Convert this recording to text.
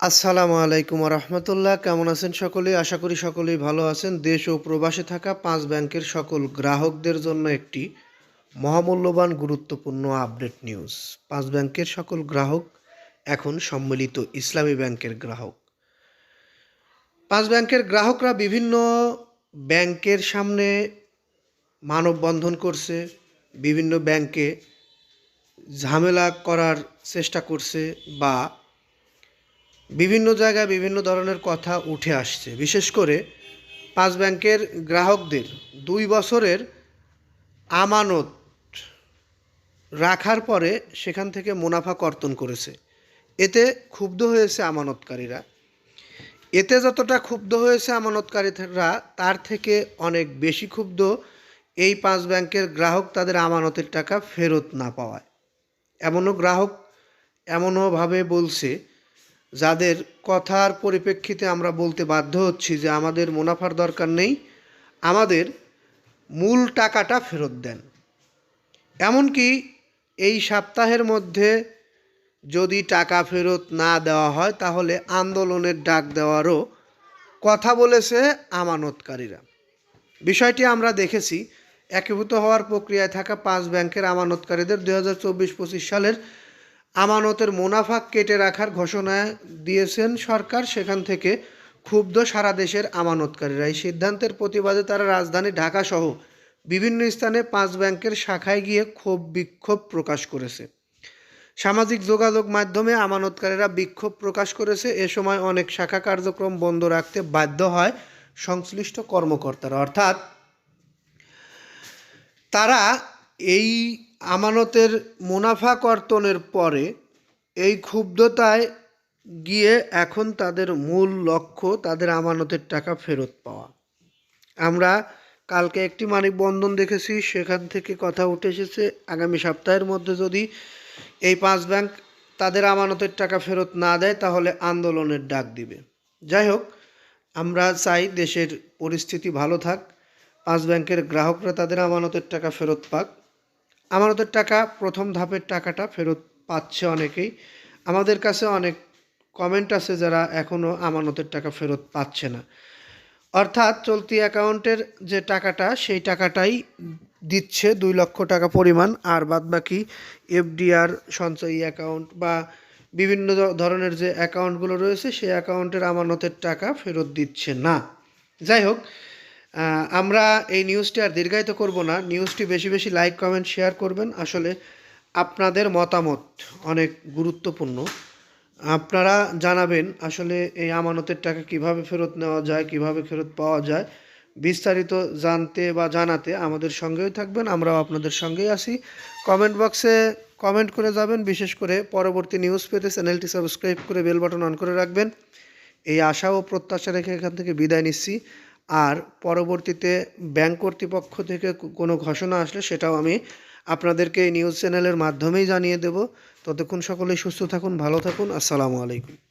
আসসালামু আলাইকুম রহমতুল্লাহ কেমন আছেন সকলেই আশা করি সকলেই ভালো আছেন। দেশ ও প্রবাসে থাকা পাঁচ ব্যাংকের সকল গ্রাহকদের জন্য একটি মহামূল্যবান, গুরুত্বপূর্ণ আপডেট নিউজ। পাঁচ ব্যাংকের সকল গ্রাহক এখন সম্মিলিত ইসলামী ব্যাংকের গ্রাহক। পাঁচ ব্যাংকের গ্রাহকরা বিভিন্ন ব্যাংকের সামনে মানববন্ধন করছে, বিভিন্ন ব্যাংকে ঝামেলা করার চেষ্টা করছে বা বিভিন্ন জায়গায় বিভিন্ন ধরনের কথা উঠে আসছে। বিশেষ করে পাঁচ ব্যাংকের গ্রাহকদের দুই বছরের আমানত রাখার পরে সেখান থেকে মুনাফা কর্তন করেছে। এতে ক্ষুব্ধ হয়েছে আমানতকারীরা। এতে যতটা ক্ষুব্ধ হয়েছে আমানতকারীরা, তার থেকে অনেক বেশি ক্ষুব্ধ এই পাঁচ ব্যাংকের গ্রাহক তাদের আমানতের টাকা ফেরত না পাওয়ায়। এমনও গ্রাহক এমনওভাবে বলছে যাদের কথার পরিপ্রেক্ষিতে আমরা বলতে বাধ্য হচ্ছি যে আমাদের মুনাফার দরকার নেই, আমাদের মূল টাকাটা ফেরত দেন। এমনকি এই সপ্তাহের মধ্যে যদি টাকা ফেরত না দেওয়া হয়, তাহলে আন্দোলনের ডাক দেওয়ারও কথা বলেছে আমানতকারীরা। বিষয়টি আমরা দেখেছি। একীভূত হওয়ার প্রক্রিয়ায় থাকা পাঁচ ব্যাংকের আমানতকারীদের দুই হাজার সালের আমানতের মুনাফা কেটে রাখার ঘোষণা দিয়েছেন সরকার। সেখান থেকে ক্ষুব্ধ সারা দেশের আমানতকারীরা। এই সিদ্ধান্তের প্রতিবাদে তারা রাজধানী ঢাকাসহ বিভিন্ন স্থানে পাঁচ ব্যাংকের শাখায় গিয়ে ক্ষোভ বিক্ষোভ প্রকাশ করেছে। সামাজিক যোগাযোগ মাধ্যমে আমানতকারীরা বিক্ষোভ প্রকাশ করেছে। এ সময় অনেক শাখা কার্যক্রম বন্ধ রাখতে বাধ্য হয় সংশ্লিষ্ট কর্মকর্তারা। অর্থাৎ তারা এই আমানতের মুনাফা কর্তনের পরে এই ক্ষুব্ধতায় গিয়ে এখন তাদের মূল লক্ষ্য তাদের আমানতের টাকা ফেরত পাওয়া। আমরা কালকে একটি মানিকবন্ধন দেখেছি, সেখান থেকে কথা উঠে এসেছে। আগামী সপ্তাহের মধ্যে যদি এই পাঁচ ব্যাংক তাদের আমানতের টাকা ফেরত না দেয়, তাহলে আন্দোলনের ডাক দিবে। যাই হোক, আমরা চাই দেশের পরিস্থিতি ভালো থাক, পাঁচ ব্যাংকের গ্রাহকরা তাদের আমানতের টাকা ফেরত পাক। আমানতের টাকা, প্রথম ধাপের টাকাটা ফেরত পাচ্ছে অনেকেই। আমাদের কাছে অনেক কমেন্ট আছে যারা এখনও আমানতের টাকা ফেরত পাচ্ছে না। অর্থাৎ চলতি অ্যাকাউন্টের যে টাকাটা, সেই টাকাটাই দিচ্ছে দুই লক্ষ টাকা পরিমাণ। আর বাদবাকি এফডিআর সঞ্চয়ী অ্যাকাউন্ট বা বিভিন্ন ধরনের যে অ্যাকাউন্টগুলো রয়েছে, সেই অ্যাকাউন্টের আমানতের টাকা ফেরত দিচ্ছে না। যাই হোক আমরা এই নিউজটি আর দীর্ঘায়িত করব না। নিউজটি বেশি বেশি লাইক কমেন্ট শেয়ার করবেন। আসলে আপনাদের মতামত অনেক গুরুত্বপূর্ণ। আপনারা জানাবেন আসলে এই আমানতের টাকা কীভাবে ফেরত নেওয়া যায়, কীভাবে ফেরত পাওয়া যায়। বিস্তারিত জানতে বা জানাতে আমাদের সঙ্গেই থাকবেন। আমরাও আপনাদের সঙ্গেই আছি। কমেন্ট বক্সে কমেন্ট করে যাবেন। বিশেষ করে পরবর্তী নিউজ পেতে চ্যানেলটি সাবস্ক্রাইব করে বেল বাটন অন করে রাখবেন। এই আশা ও প্রত্যাশা রেখে এখান থেকে বিদায় নিচ্ছি। আর পরবর্তীতে ব্যাংক কর্তৃপক্ষ থেকে কোনো ঘোষণা আসলে সেটাও আমি আপনাদেরকে এই নিউজ চ্যানেলের মাধ্যমেই জানিয়ে দেব। ততক্ষণ সকলেই সুস্থ থাকুন, ভালো থাকুন। আসসালামু আলাইকুম।